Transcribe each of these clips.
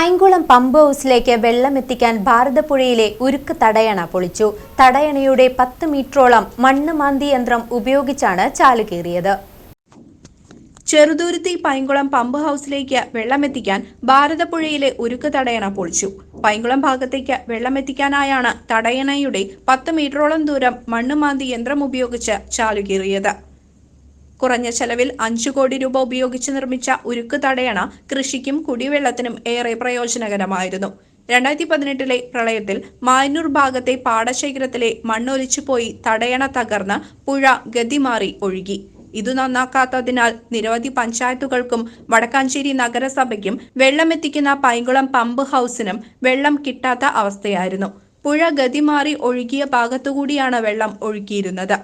Painkulam pump ഹൗസിലേക്ക് വെള്ളമെത്തിക്കാൻ ഭാരതപ്പുഴയിലെ ഉരുക്ക് തടയണ പൊളിച്ചു. തടയണയുടെ പത്ത് മീറ്ററോളം മണ്ണ് മാന്തി യന്ത്രം ഉപയോഗിച്ചാണ് ചാലുകേറിയത് ചെറുതുരുത്തി പൈങ്കുളം പമ്പ് ഹൗസിലേക്ക് വെള്ളമെത്തിക്കാൻ ഭാരതപ്പുഴയിലെ ഉരുക്ക് തടയണ പൊളിച്ചു. പൈങ്കുളം ഭാഗത്തേക്ക് വെള്ളമെത്തിക്കാനായാണ് തടയണയുടെ പത്ത് മീറ്ററോളം ദൂരം മണ്ണ് മാന്തി യന്ത്രം ഉപയോഗിച്ച് ചാലുകീറിയത് കുറഞ്ഞ ചെലവിൽ അഞ്ചു കോടി രൂപ ഉപയോഗിച്ച് നിർമ്മിച്ച ഉരുക്ക് തടയണ കൃഷിക്കും കുടിവെള്ളത്തിനും ഏറെ പ്രയോജനകരമായിരുന്നു. രണ്ടായിരത്തി പതിനെട്ടിലെ പ്രളയത്തിൽ മായന്നൂർ ഭാഗത്തെ പാടശേഖരത്തിലെ മണ്ണൊലിച്ചുപോയി തടയണ തകർന്ന് പുഴ ഗതിമാറി ഒഴുകി. ഇത് നന്നാക്കാത്തതിനാൽ നിരവധി പഞ്ചായത്തുകൾക്കും വടക്കാഞ്ചേരി നഗരസഭയ്ക്കും വെള്ളമെത്തിക്കുന്ന പൈങ്കുളം പമ്പ് ഹൗസിനും വെള്ളം കിട്ടാത്ത അവസ്ഥയായിരുന്നു. പുഴ ഗതിമാറി ഒഴുകിയ ഭാഗത്തുകൂടിയാണ് വെള്ളം ഒഴുകിയിരുന്നത്.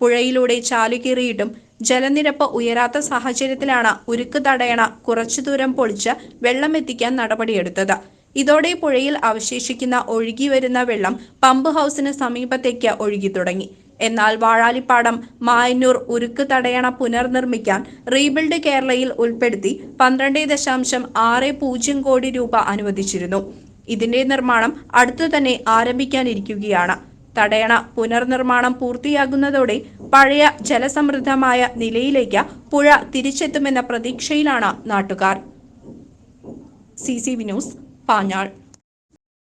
പുഴയിലൂടെ ചാലുകീറിയിട്ടും ജലനിരപ്പ് ഉയരാത്ത സാഹചര്യത്തിലാണ് ഉരുക്ക് തടയണ കുറച്ചു ദൂരം പൊളിച്ച് വെള്ളം എത്തിക്കാൻ നടപടിയെടുത്തത്. ഇതോടെ പുഴയിൽ അവശേഷിക്കുന്ന ഒഴുകി വരുന്ന വെള്ളം പമ്പ് ഹൗസിന് സമീപത്തേക്ക് ഒഴുകി തുടങ്ങി. എന്നാൽ വാഴാലിപ്പാടം മായന്നൂർ ഉരുക്ക് തടയണ പുനർനിർമ്മിക്കാൻ റീബിൽഡ് കേരളയിൽ ഉൾപ്പെടുത്തി പന്ത്രണ്ട് ദശാംശം ആറ് പൂജ്യം കോടി രൂപ അനുവദിച്ചിരുന്നു. ഇതിന്റെ നിർമ്മാണം അടുത്തു തന്നെ ആരംഭിക്കാനിരിക്കുകയാണ്. തടയണ പുനർനിർമ്മാണം പൂർത്തിയാകുന്നതോടെ പഴയ ജലസമൃദ്ധമായ നിലയിലേക്ക് പുഴ തിരിച്ചെത്തുമെന്ന പ്രതീക്ഷയിലാണ് നാട്ടുകാർ. C C V news Panjal.